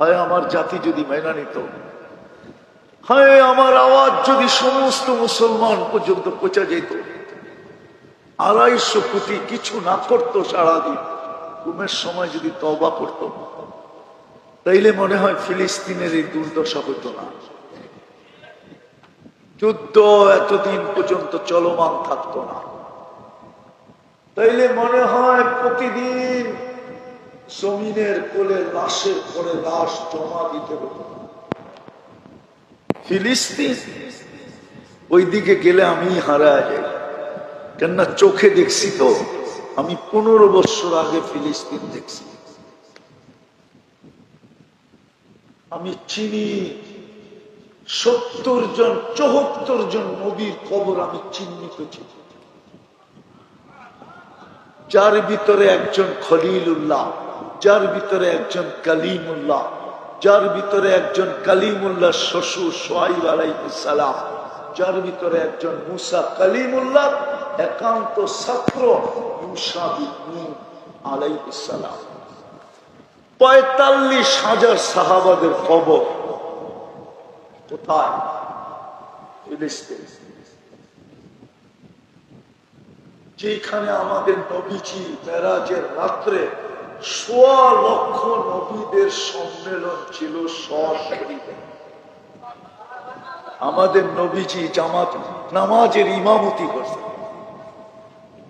হয়, আমার জাতি যদি মেনা নিত। হয়, আমার আওয়াজ যদি সমস্ত মুসলমান পর্যন্ত পৌঁছা যেত। আড়াইশো কোটি কিছু না করতো সারাদিন। ঘুমের সময় যদি তবা করত। তাইলে মনে হয় ফিলিস্তিনের এই দুর্দশা হতো না। যুদ্ধ এতদিন পর্যন্ত চলমান থাকতো না। তাইলে মনে হয় প্রতিদিন জমিনের কোলে লাশের পরে লাশ জমা দিতে হতো। ফিলিস্তিন ওই দিকে গেলে আমি হারা কেননা চোখে দেখছি তো, আমি পনেরো বছর আগে ফিলিস্তিন দেখছি। আমি চিনি, সত্তর জন, চৌহত্তর জন নবীর কবর আমি চিহ্নিত যার ভিতরে একজন খলিলুল্লাহ। যার ভিতরে একজন কালিমুল্লাহ, যার ভিতরে একজন কালিমুল্লাহ শ্বশুর সোহাইব আলাইসালাম যার ভিতরে একজন মুসা কালিমুল্লাহ, একান্ত ছাত্র আলাইসালাম পঁয়তাল্লিশ হাজার সাহাবাদের কবর কোথায়? যেখানে আমাদের নবীজি মেরাজের রাত্রে লক্ষ নবীদের সম্মেলন ছিল আমাদের নবীজি জামাত নামাজের ইমামতি করছেন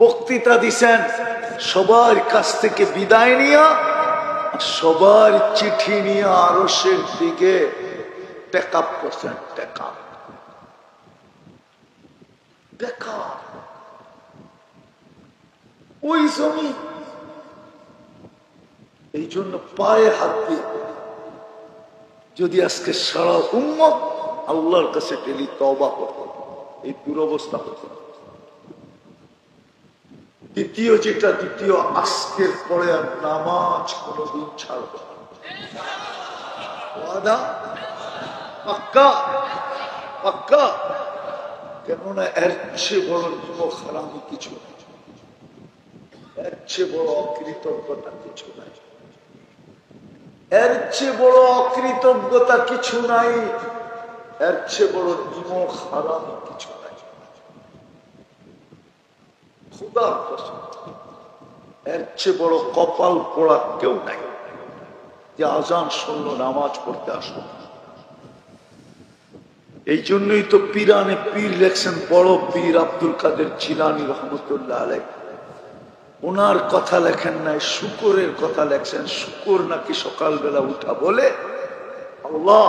বক্তৃতা দিছেন, সবার কাছ থেকে বিদায় নিয়া, সবার চিঠি নিয়ে আরসের দিকে টেক করছেন টেক ওই জমি এই জন্য পায়ে হাত দিয়ে যদি আজকে সারা উম্মত আল্লাহর কাছে ডেলি তবা করত, এই দুরবস্থা হতো। দ্বিতীয় যেটা, দ্বিতীয় আজকের পরে আর নামাজ কোনদিন ছাড়ব কেননা এর চেয়ে বড় নিমক হারামি কিছু নেই। এর চেয়ে বড় অকৃতজ্ঞতা কিছু নাই। এর চেয়ে বড় অকৃতজ্ঞতা কিছু নাই। এর চেয়ে বড় নিমক হারামি কিছু নাই। এর চেয়ে বড় কপাল পোড়া কেউ নাই। যে আজান শুনলো, নামাজ পড়তে আসলো। এই জন্যই তো পিরানে পীর লেখছেন, বড় পীর আব্দুল কাদের চিলানি রহমতুল্লাহ আলাই ওনার কথা লেখেন নাই, শুকরের কথা লেখছেন। শুকর নাকি সকালবেলা উঠা বলে, আল্লাহ,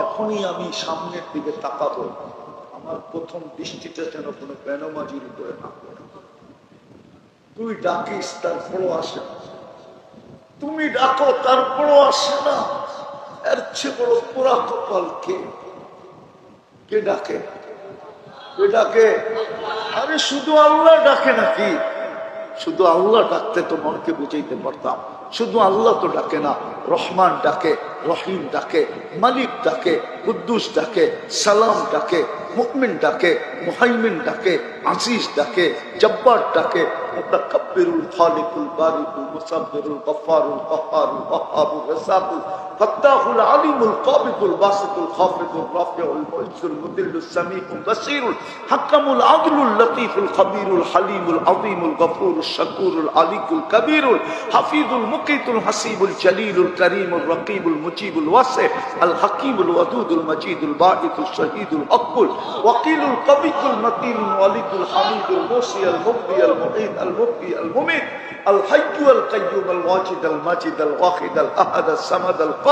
এখনই আমি সামনের দিকে তাকাবো। আমার প্রথম দৃষ্টিটা যেন কোনো বেনমাজির উপরে না তুই ডাকিস, তারপরও আসে না। তুমি ডাকো, তারপরও আসে না। এর চেয়ে বড় পোড়া কপাল কে? কে ডাকে? কে ডাকে? আরে শুধু আল্লাহ ডাকে নাকি? শুধু আল্লাহ ডাকতে তো মনকে বুঝাইতে পারতাম। শুধু আল্লাহ তো ডাকে না, রহমান ডাকে, রহিম ডাকে, মালিক ডাকে, কুদ্দুস ডাকে, সালাম ডাকে মুকমিন ডাকে, মুহাইমিন ডাকে, আজিজ ডাকে, জব্বার ডাকে। মুতাকাব্বিরুল খালিকুল বারিকুল মুসাব্বিরুল গফফারুল কহ্হারুল ওয়াহ্হাবুর রাসাকুল الفتاح العليم القابض الباسط الخافض الرافع المعز المذل السميع البصير الحكم العدل اللطيف الخبير الحليم العظيم الغفور الشكور العلي الكبير الحفيظ المقيت الحسيب الجليل الكريم الرقيب المجيب الواسع الحكيم الودود المجيد الباعث الشهيد الأقبل وقيل القبيح المتين الوليد الحميد الموصي المبدي المعيد المبدي المميت الحي القيوم الواجد الماجد الواحد الأحد الصمد القادر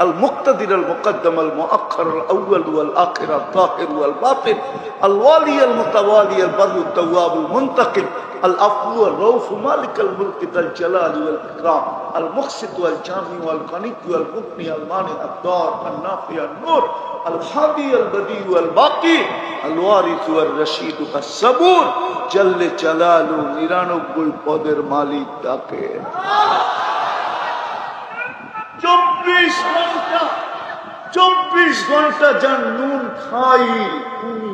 المقتدر المقدم المؤخر الأول والآخر الظاهر والباطن الوالي المتوالي البر التواب المنتقم العفو الرؤوف مالك الملك ذا الجلال والإكرام المقسط والجامع والغني والمغني المانع الدار النافع النور الهادي البديع والباقي الوارث والرشيد الصبور جل جلاله নিরানব্বই পদের মালিক তাকে চব্বিশ ঘণ্টা চব্বিশ ঘণ্টা যার নুন খাই উনি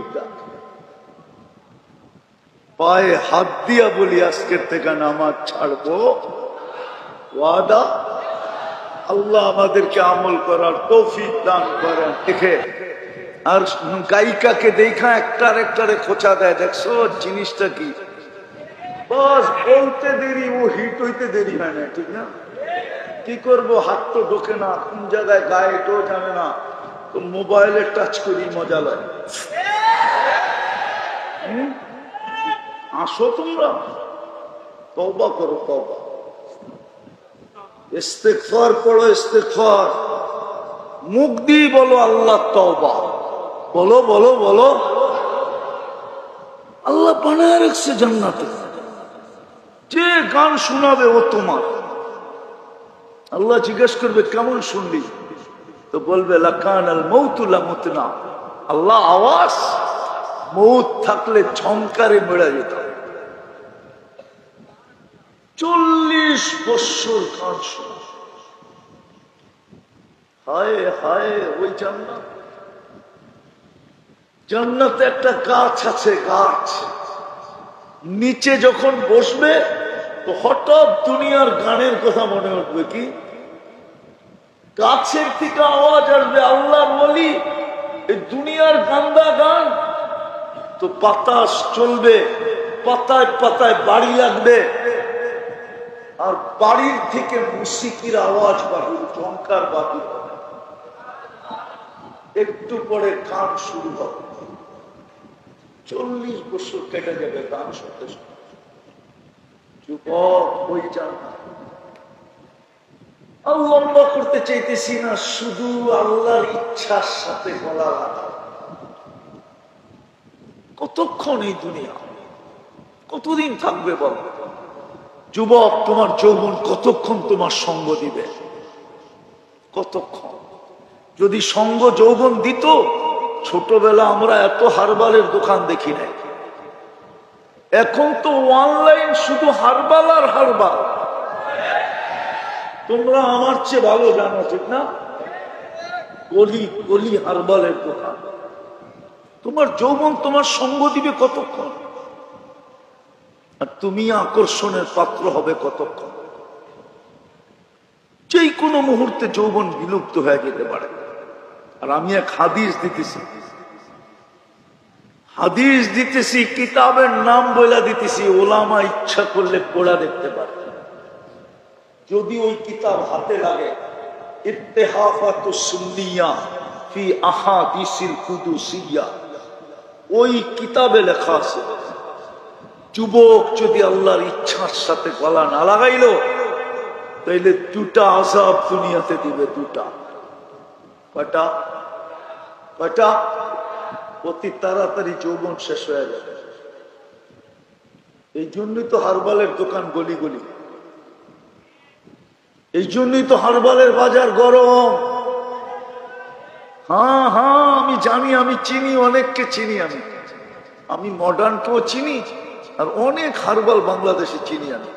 পায়ে হাত দিয়া বলি, আজকের থেকে নামাজ ছাড়বো। ওয়াদা? আল্লাহ আমাদেরকে আমল করার তৌফিক দান করেন। দেখে, আর গায়িকাকে দেখা একটার একটারে খোঁচা দেয়। দেখছ, জিনিসটা কি? বস বলতে দেরি, ও হিট হইতে দেরি হয় না, ঠিক না? কি করব? হাত তো ঢোকে না, কোন জায়গায় গায়ে তো জানে না। তো মোবাইলে টাচ করি, মজা লাগে। আসো তোমরা। তওবা করো, তওবা। ইস্তেগফার পড়ো, ইস্তেগফার। মুখ দিয়ে বলো আল্লাহ তওবা। বলো বলো বলো। আল্লাহ বানায় রাখছে জান্নাতে। যে গান শোনাবে ও তোমার। আল্লাহ জিজ্ঞেস করবে, কেমন শুনলি? তো বলবে মৌতুলা আল্লাহ আওয়াজ, মৌত থাকলে ঝংকারে মেড়া যেত চল্লিশ বৎসর হায় হায়, ওই জান্নাত। জান্নাতে একটা গাছ আছে, গাছ। নিচে যখন বসবে তো হঠাৎ দুনিয়ার গানের কথা মনে উঠবে কি? গাছের থেকে আওয়াজ আসবে, আল্লাহ বলি, এই দুনিয়ার গান্দা গান। তো বাতাস চলবে, পাতায় পাতায় বাড়ি লাগবে। আর বাড়ির থেকে মুসিকির আওয়াজ চমকার বাহির হবে একটু পরে গান শুরু হবে। চল্লিশ বছর কেটে যাবে গান শুনতে শুনতে। লম্বা করতে চাইতেছি না, শুধু আল্লাহর ইচ্ছার সাথে লাগা কতক্ষণ এই দুনিয়া? কতদিন থাকবে বল? যুবক, তোমার যৌবন কতক্ষণ তোমার সঙ্গ দিবে? কতক্ষণ? যদি সঙ্গ যৌবন দিত, ছোটবেলা আমরা এত হারবালের দোকান দেখি নাই। এখন তো অনলাইন শুধু হারবাল আর হারবাল। তোমরা আমার চেয়ে ভালো জানো, ঠিক না? গলি গলি হারবালের দোকান তোমার যৌবন তোমার সঙ্গ দিবে কতক্ষণ? আর তুমি আকর্ষণের পাত্র হবে কতক্ষণ? যেই কোনো মুহূর্তে যৌবন বিলুপ্ত হয়ে যেতে পারে। আর আমি এক হাদিস দিতেছি। হাদিস দিতেছি, কিতাবের নাম বলে দিতেছি, ওলামা ইচ্ছা করলে পড়া দেখতে পারে। যদি ওই কিতাব হাতে লাগে, ইত্তেহাফাত সুন্নিয়া ফি আহাদিসিল কুদুসিয়া। ওই কিতাবে লেখা আছে, যুবক যদি আল্লাহর ইচ্ছার সাথে গলা না লাগাইলো, তাইলে দুটা আজাব দুনিয়াতে দিবে, দুটা। কয়টা? কয়টা? অতি তাড়াতাড়ি যৌবন শেষ হয়ে যাবে এই জন্যই তো হারবালের দোকান গলি গলি এই জন্যই তো হারবালের বাজার গরম। হ্যাঁ হ্যাঁ আমি জানি, আমি চিনি, অনেককে চিনি আমি। আমি মডার্নকেও চিনি আর অনেক হারবাল বাংলাদেশে চিনি আমি।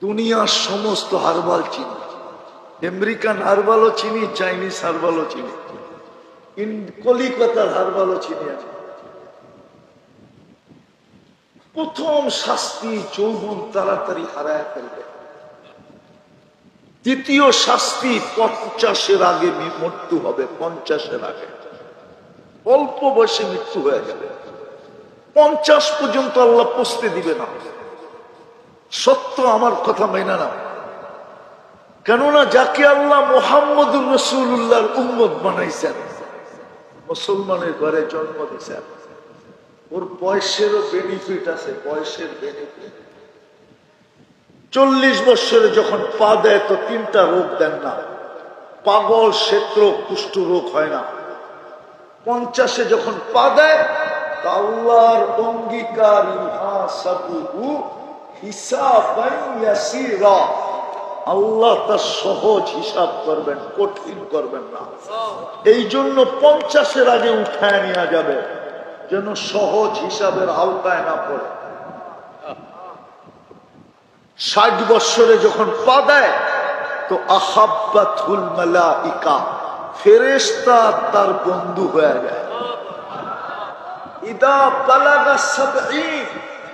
দুনিয়ার সমস্ত হারবাল চিনি। আমেরিকান হারবালও চিনি, চাইনিজ হারবালও চিনি। কলিকাতার হারবালও আমি প্রথম শাস্তি যৌবন তাড়াতাড়ি হারায় ফেলবে। দ্বিতীয় শাস্তি পঞ্চাশের আগে মৃত্যু হবে, পঞ্চাশের আগে। অল্প বয়সে মৃত্যু হয়ে যাবে। পঞ্চাশ পর্যন্ত আল্লাহ পৌঁছতে দিবে না। সত্য আমার কথা মেনে না কেননা যাকে আল্লাহ মোহাম্মদুর রসুল্লাহর উম্মত বানাইছেন মুসলমানের ঘরে জন্ম দিয়েছেন ওর বয়সেরও বেনিফিট আছে, বয়সের বেনিফিট চল্লিশ বছরে যখন পা দেয় তো তিনটা রোগ দেন না। পাগল ক্ষেত্র কুষ্ঠ রোগ হয় না। পঞ্চাশে যখন পা দেয় আল্লাহর অঙ্গীকার ইউহাসাবুহু হিসাবান ইয়াসীরা। আল্লাহ তার সহজ হিসাব করবেন, কঠিন করবেন না। এই জন্য পঞ্চাশের আগে উঠায় নেওয়া যাবে, যেন সহজ হিসাবের আওতায় না পড়ে। ষাট বৎসরে যখন পা দেয়, তো আহাব্বাতুল মালাইকা, ফেরেশতা তার বন্ধু হয়ে যায়। ইদা বালাগা সাবঈন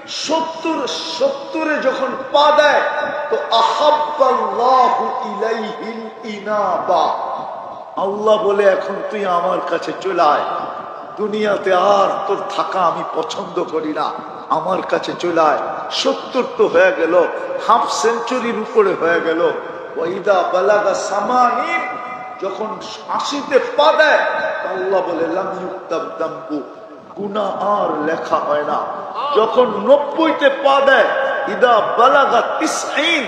সত্তর, সত্তরে যখন পা দেয়, তো ইনাবা। আল্লাহ বলে, এখন তুই আমার কাছে চলে আয়। দুনিয়াতে আর তোর থাকা আমি পছন্দ করি না। আমার কাছে চলে আয়। সত্তর তো হয়ে গেল, হাফ সেঞ্চুরির উপরে হয়ে গেল। ওয়াইদা বালাগা সামানিন যখন আশিতে পা দেয় আল্লাহ বলে, লাম ইউক্তাব দাম্বু। গুনা আর লেখা হয় না। যখন নব্বইতে পা দেয় ইদা বালাগা তিসআইন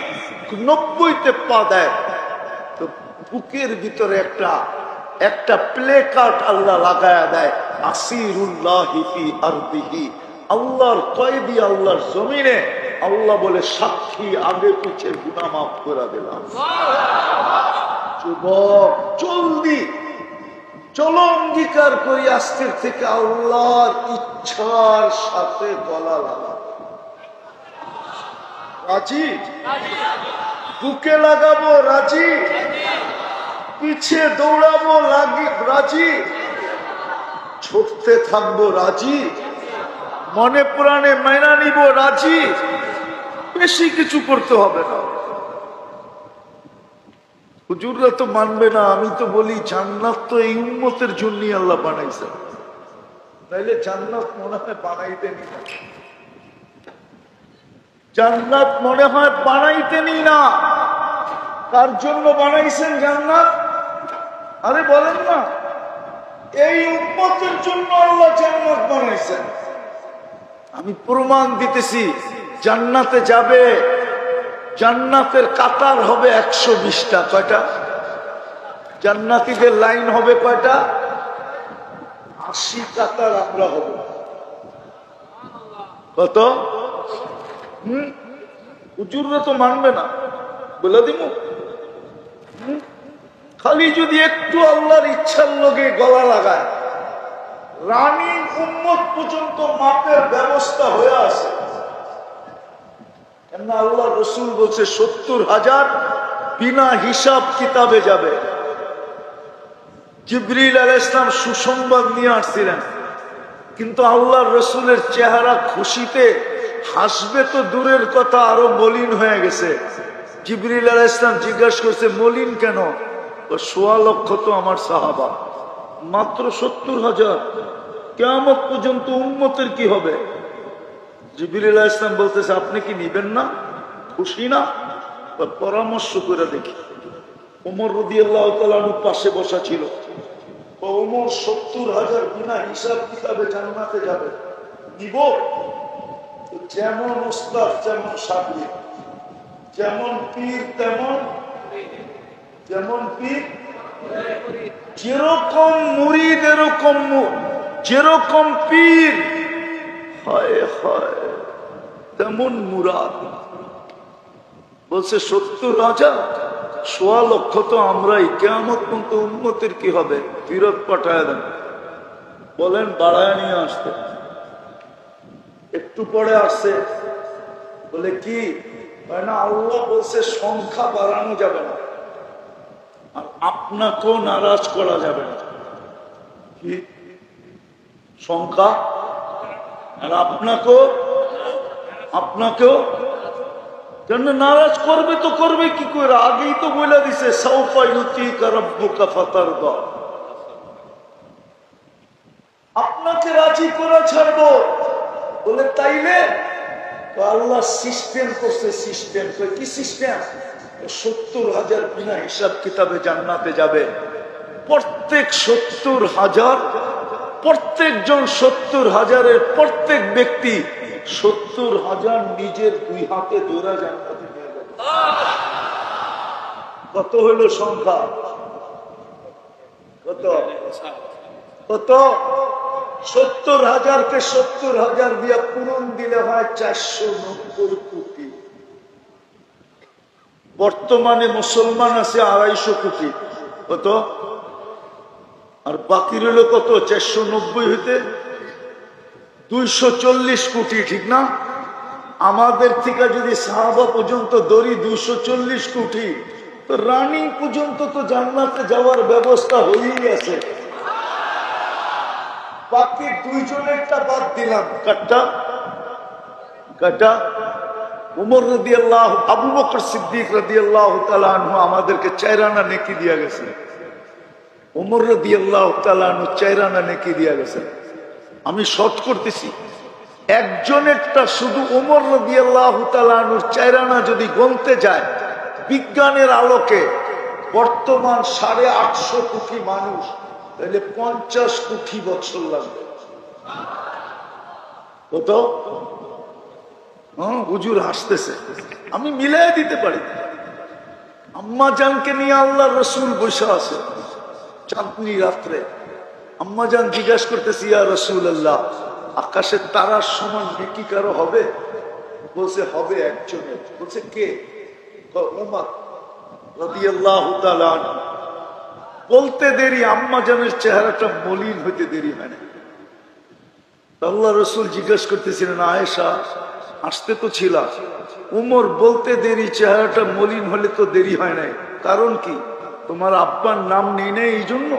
নব্বইতে পা দেয় তো বুকের ভিতরে একটা একটা প্লে কার্ড আল্লাহ লাগায়া দেয় আসিরুল্লাহি ফি আরদিহি। আল্লাহর কয়েদি আল্লাহর জমিনে আল্লাহ বলে সাক্ষী আগে পিছে গুনাহ মাফ করে দিলাম। যুবক জলদি চলো অঙ্গীকার করি আজকের থেকে আল্লাহর ইচ্ছার সাথে গলা লাগা। রাজি? বুকে লাগাবো, রাজি? পিছে দৌড়াবো, লাগি রাজি? ছুটতে থাকব, রাজি? মনে প্রাণে মাইনা নিব, রাজি? বেশি কিছু করতে হবে না। হুজুররা তো মানবে না, আমি তো বলি জান্নাত তো এই উন্মতের জন্যই আল্লাহ বানাইছে তাইলে জান্নাত মনে হয় বানাইতেনি না। জান্নাত মনে হয় বানাইতেনি না। কার জন্য বানাইছেন জান্নাত? আরে বলেন না। এই উন্মতের জন্য আল্লাহ জান্নাত বানাইছেন। আমি প্রমাণ দিতেছি, জান্নাতে যাবে জান্নাতের কাতার হবে একশো বিশটা, কয়টা? জান্নাতিদের লাইন হবে কয়টা? আশি কাতার আমরা হব। কত? হম? উজুররা তো মানবে না। বলে দিব? খালি যদি একটু আল্লাহর ইচ্ছার লোকে গলা লাগায়। রানী উন্মত পর্যন্ত মাপের ব্যবস্থা হয়ে আছে। আল্লাহ রসুল বলছে, সত্তর হাজার বিনা হিসাব কিতাবে যাবে। জিবরিল আল ইসলাম সুসংবাদ নিয়ে আসছিলেন। কিন্তু আল্লাহ রসুলের চেহারা খুশিতে হাসবে তো দূরের কথা, আরও মলিন হয়ে গেছে। জিবরিল আল ইসলাম জিজ্ঞাসা করছে, মলিন কেন? সোয়া লক্ষ তো আমার সাহাবা। মাত্র সত্তর হাজার। কেমন পর্যন্ত উন্মতের কি হবে? জিবির ইসলাম বলতেছে, আপনি কি নিবেন না? খুশি না? পরামর্শ করে দেখি। ওমর রদি আল্লাহ পাশে বসা ছিল। ওমর সত্তর হাজার বিনা হিসাব কিতাবে জান্নাতে যাবে। নিব? যেমন ওস্তাদ যেমন সাবলি যেমন পীর, তেমন যেমন পীর। যেরকম মুরিদ, এরকম যেরকম পীর হায় হায়, তেমন মুরাদ। বলছে, সত্তর হাজার? সোয়া লক্ষ তো আমরাই। কেমন পর্যন্ত উন্নতির কি হবে? ফিরত পাঠায় দেন। বলেন, বাড়ায় নিয়ে আসতে। একটু পরে আসছে। বলে, কি? না, আল্লাহ বলছে, সংখ্যা বাড়ানো যাবে না। আর আপনাকেও নারাজ করা যাবে না। কি? সংখ্যা? আর আপনাকেও আপনাকেও কেন নারাজ করবে তো করবে, কি করে? আগেই তো বলে দিছে আপনাকে রাজি করে ছাড়বো। বলে, তাইলে? আল্লাহ সিস্টেম করছে, সিস্টেম। কি সিস্টেম? সত্তর হাজার বিনা হিসাব কিতাবে জান্নাতে যাবে। প্রত্যেক সত্তর হাজার প্রত্যেকজন সত্তর হাজারের প্রত্যেক ব্যক্তি সত্তর হাজার নিজের দুই হাতে দৌড়া জান্নাতে কত হইল সংখ্যা? কত? কত? সত্তর হাজারকে সত্তর হাজার দিয়া পূরণ দিলে হয় চারশো নব্বই কোটি। বর্তমানে মুসলমান আছে আড়াইশো কোটি। কত? আর বাকি রইল কত? চারশো নব্বই হইতে দুইশো চল্লিশ কোটি, ঠিক না? আমাদের থেকে যদি সাহাবা পর্যন্ত দড়ি দুইশো চল্লিশ কোটি, তো রানিং পর্যন্ত তো জান্নাতে যাওয়ার ব্যবস্থা হয়েই আছে। বাকি দুইজনেরটা বাদ দিলাম। কাটটা কয়টা উমর রদি আল্লাহ আবু বকর সিদ্দিক রদি আল্লাহ তালু আমাদেরকে চাইরানা নেকি দিয়া গেছে। উমর রদি আল্লাহ চাইরানা নেকি দিয়া গেছে। আমি শর্ট করতেছি। একজনেরটা শুধু উমর রদি আল্লাহ যদি গলতে যায়, বিজ্ঞানের আলোকে বর্তমান সাড়ে আটশো কোটি মানুষ, তাহলে পঞ্চাশ কোটি বছর লাগবে। কত? হ্যাঁ হুজুর হাসতেছে। আমি মিলাই দিতে পারি। আম্মা জানকে নিয়ে আল্লাহ রসুল বসে আছে। চাঁদনি রাত্রে আম্মা জান জিজ্ঞাসা করতেছি, ইয়া রসুল আল্লাহ আকাশের তারার সমান বিকি কারও হবে? বলছে, হবে একজনের। বলছে, কে? উমার বলতে দেরি আম্মা জানের চেহারাটা মলিন হইতে দেরি হয় না আল্লাহ রসুল জিজ্ঞেস করতেছিলেন, আয়েশা, আসতে তো ছিল উমর, বলতে দেরি, চেহারাটা মলিন হলে তো দেরি হয় নাই। কারণ কি? তোমার আব্বার নাম নেই না এই জন্য।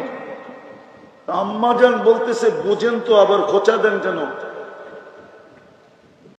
আম্মা যান বলতেছে, বোঝেন তো আবার, খোঁচা দেন কেন